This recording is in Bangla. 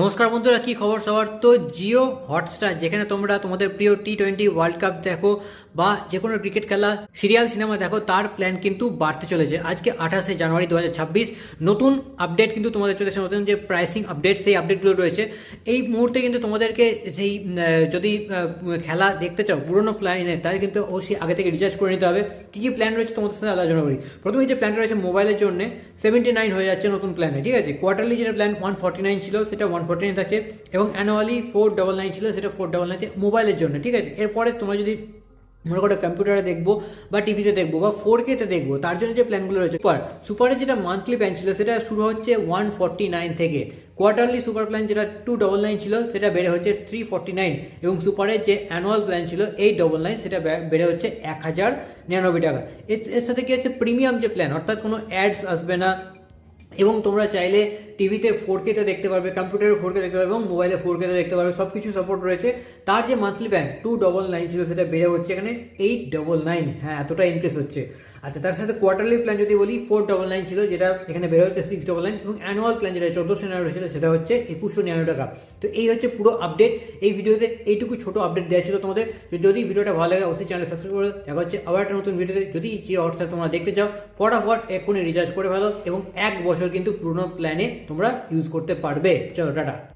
নমস্কার বন্ধুরা, কি খবর সবার? তো জিও হটস্টার, যেখানে তোমরা তোমাদের প্রিয় টি টোয়েন্টি ওয়ার্ল্ড কাপ দেখো বা যে কোনো ক্রিকেট খেলা সিরিয়াল সিনেমা দেখো, তার প্ল্যান কিন্তু বাড়তে চলেছে। আজকে আঠাশে জানুয়ারি দু হাজার ছাব্বিশ, নতুন আপডেট কিন্তু তোমাদের চলেছে নতুন যে প্রাইসিং আপডেট সেই আপডেটগুলো রয়েছে। এই মুহূর্তে কিন্তু তোমাদেরকে সেই যদি খেলা দেখতে চাও, পুরোনো প্ল্যানে তাহলে কিন্তু অবশ্যই আগে থেকে রিচার্জ করে নিতে হবে। কী কী প্ল্যান রয়েছে তোমাদের সাথে আলোচনা করি। প্রথমে যে প্ল্যানটা রয়েছে মোবাইলের জন্য সেভেন্টি নাইন হয়ে যাচ্ছে নতুন প্ল্যানে ঠিক আছে? কোয়ার্টারলি যেটা প্ল্যান ওয়ান ফর্টি নাইন ছিল, সেটা ওয়ান নাইন থাকছে এবং অ্যানুয়ালি ফোর ডবল নাইন ছিল, সেটা ফোর ডবল নাইন মোবাইলের জন্য, ঠিক আছে? এরপরে তোমরা যদি মনে করো কম্পিউটারে দেখব, বা টিভিতে দেখব, বা ফোর কেতে দেখব, তার জন্য যে প্ল্যানগুলো রয়েছে সুপার সুপারের যেটা মান্থলি প্ল্যান ছিল, সেটা শুরু হচ্ছে ওয়ান ফর্টি নাইন থেকে। কোয়ার্টারলি সুপার প্ল্যান যেটা টু ডবল নাইন ছিল, সেটা বেড়ে হচ্ছে থ্রি ফর্টি নাইন এবং সুপারের যে অ্যানুয়াল প্ল্যান ছিল এইট ডবল নাইন সেটা বেড়ে হচ্ছে এক হাজার নিরানব্বই টাকা। এর সাথে কি আছে? প্রিমিয়াম যে প্ল্যান অর্থাৎ কোনো অ্যাডস আসবে না এবং তোমরা চাইলে টিভিতে ফোর কেতে দেখতে পারবে কম্পিউটারে ফোর কে দেখতে পারবে এবং মোবাইলে ফোর কেতে দেখতে পারবে সব কিছু সাপোর্ট রয়েছে। তার যে monthly plan two double nine ছিল, সেটা বেড়ে হচ্ছে এখানে এইট ডবল নাইন হ্যাঁ এতটা ইনক্রিজ হচ্ছে। আচ্ছা তার সাথে কোয়ার্টারলি প্ল্যান যদি বলি ফোর ডবল নাইন ছিল, যেটা এখানে বেড়ে হচ্ছে সিক্স ডবল নাইন এবং অ্যানুয়াল প্ল্যান যেটা চোদ্দোশো নিরানব্বই ছিল, সেটা হচ্ছে একুশশো নিরানব্বই টাকা। তো এই হচ্ছে পুরো আপডেট এই ভিডিওতে এইটুকু ছোট আপডেট দেওয়া ছিল তোমাদের। যদি ভিডিওটা ভালো লাগে, অবশ্যই চ্যানেল সাবস্ক্রাইব করে দেখা হচ্ছে আবার একটা নতুন ভিডিওতে। যদি যে হোয়াটসঅ্যাপ তোমরা দেখতে চাও, ফটাফট এক্ষুনি রিচার্জ করে ফেলো এবং এক বছর কিন্তু পুরনো প্ল্যানে তোমরা ইউজ করতে পারবে। চলো টাটা।